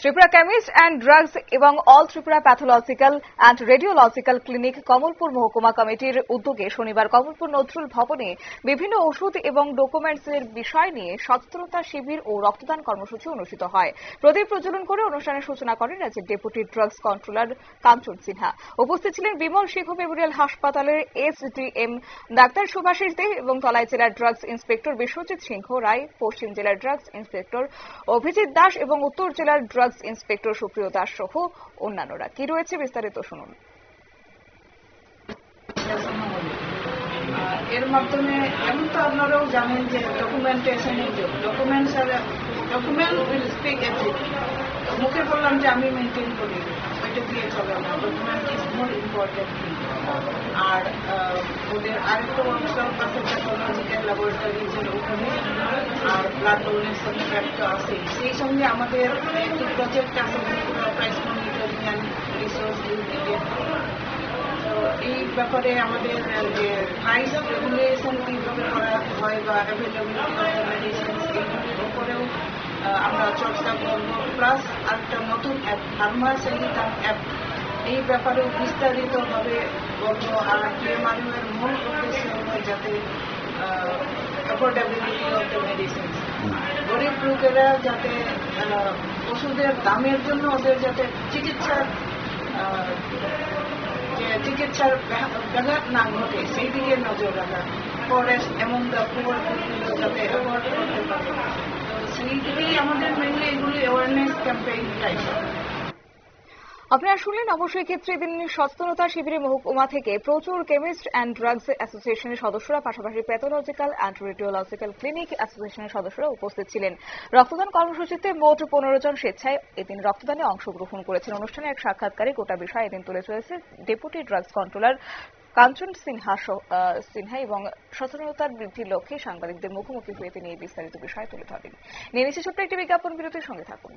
Tripura chemist and drugs এবং all Tripura pathological and radiological clinic Kamalpur মহকুমা কমিটির উদ্যোগে শনিবার কমলপুর নজরুল ভবনে বিভিন্ন ওষুধ এবং ডকুমেন্টসের বিষয় নিয়ে সচেতনতা শিবির ও রক্তদান কর্মসূচি অনুষ্ঠিত হয়। প্রদীপ প্রজ্বলন করে অনুষ্ঠানের সূচনা করেন রাজ্যের deputy drugs controller Kanchan Sinha. উপস্থিত ছিলেন বিমল সিংহ মেমোরিয়াল হাসপাতালের এসডিএম ডাক্তার সুভাষিস দে এবং তলাই জেলার ড্রাগস ইন্সপেক্টর বিশ্বজিৎ সিংহ রায়, পশ্চিম জেলার ড্রাগস ইন্সপেক্টর অভিজিৎ দাস এবং উত্তর জেলার ড্রাগস ইন্সপেক্টর সুপ্রিয় দাস সহ অন্যান্যরা। কি রয়েছে বিস্তারিত শুনুন। এর মাধ্যমে এখন তো আপনারাও জানেন যে ডকুমেন্টেশনের যুগ ডকুমেন্টস আর ডকুমেন্ট উইল স্পিক এভরিথিং মুখে বললাম যে আমি মেনটেন করি, ওইটা দিয়ে চলে না ডকুমেন্ট ইজ মোর ইম্পর্টেন্ট আর ওদের আরেকটা ওয়ার্কশপ আছে টেকনোলজিক্যাল ল্যাবরেটরিজের ওখানে। আর ব্লাড ডোনেশন তো আছে সেই সঙ্গে আমাদের একটি প্রজেক্ট আছে প্রাইস মনিটরিং অ্যান্ড রিসোর্স তো এই ব্যাপারে আমাদের যে প্রাইস রেগুলেশন কীভাবে করা হয় বা অ্যাভেলেবিলিটি অফ মেডিসিন এইগুলির উপরেও আমরা চর্চা করব। প্লাস আরেকটা নতুন অ্যাপ ফার্মার সঙ্গীতাম অ্যাপ এই ব্যাপারেও বিস্তারিতভাবে বলব। আর পিএমআরইউ এর মূল উদ্দেশ্য হলো যাতে অ্যাফোর্ডেবিলিটি অফ দ্য মেডিসিন লোকেরা যাতে ওষুধের দামের জন্য ওদের যাতে চিকিৎসার চিকিৎসার ব্যাঘাত না ঘটে, সেই দিকে নজর রাখা। ফরেস্ট এমন দ্য যাতে সেই দিকেই আমাদের মেনলি এগুলি অ্যাওয়ারনেস ক্যাম্পেইন টাইপ আপনারা শুনলেন অবশ্যই ক্ষেত্রে এদিন সচেতনতা শিবিরে মহকুমা থেকে প্রচুর কেমিস্ট অ্যান্ড ড্রাগস অ্যাসোসিয়েশনের সদস্যরা, পাশাপাশি প্যাথোলজিক্যাল অ্যান্ড রেডিওলজিক্যাল ক্লিনিক অ্যাসোসিয়েশনের সদস্যরা উপস্থিত ছিলেন। রক্তদান কর্মসূচিতে মোট পনেরো জন স্বেচ্ছায় এদিন রক্তদানে অংশগ্রহণ করেছেন। অনুষ্ঠানে এক সাক্ষাৎকারে গোটা বিষয় এদিন তুলে চলেছে deputy drugs controller Kanchan Sinha Sinha এবং সচেতনতার বৃদ্ধির লক্ষ্যে সাংবাদিকদের মুখোমুখি হয়ে তিনি এই বিস্তারিত বিষয় তুলে ধরেন। নিয়ে ছোট্ট একটি বিজ্ঞাপন, বিরতির সঙ্গে থাকুন।